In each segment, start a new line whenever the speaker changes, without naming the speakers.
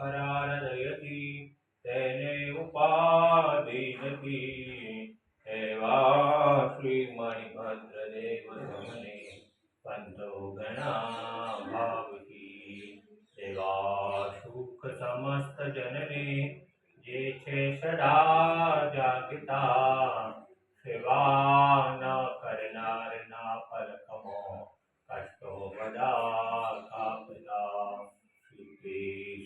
आराधयति तेने उपादीनति एवा श्रीमणिभद्रदेवसमने पन्तो गणाभावती देवा सुखसमस्तजनने ये छे सदा जागिता।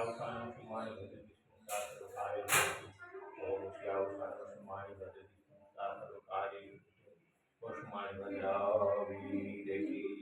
अवसानं समानि भजति सर्वकार्ये ॐ श्रियावसानं समानि भजति सर्वकार्ये वसुमानि भजामि देवी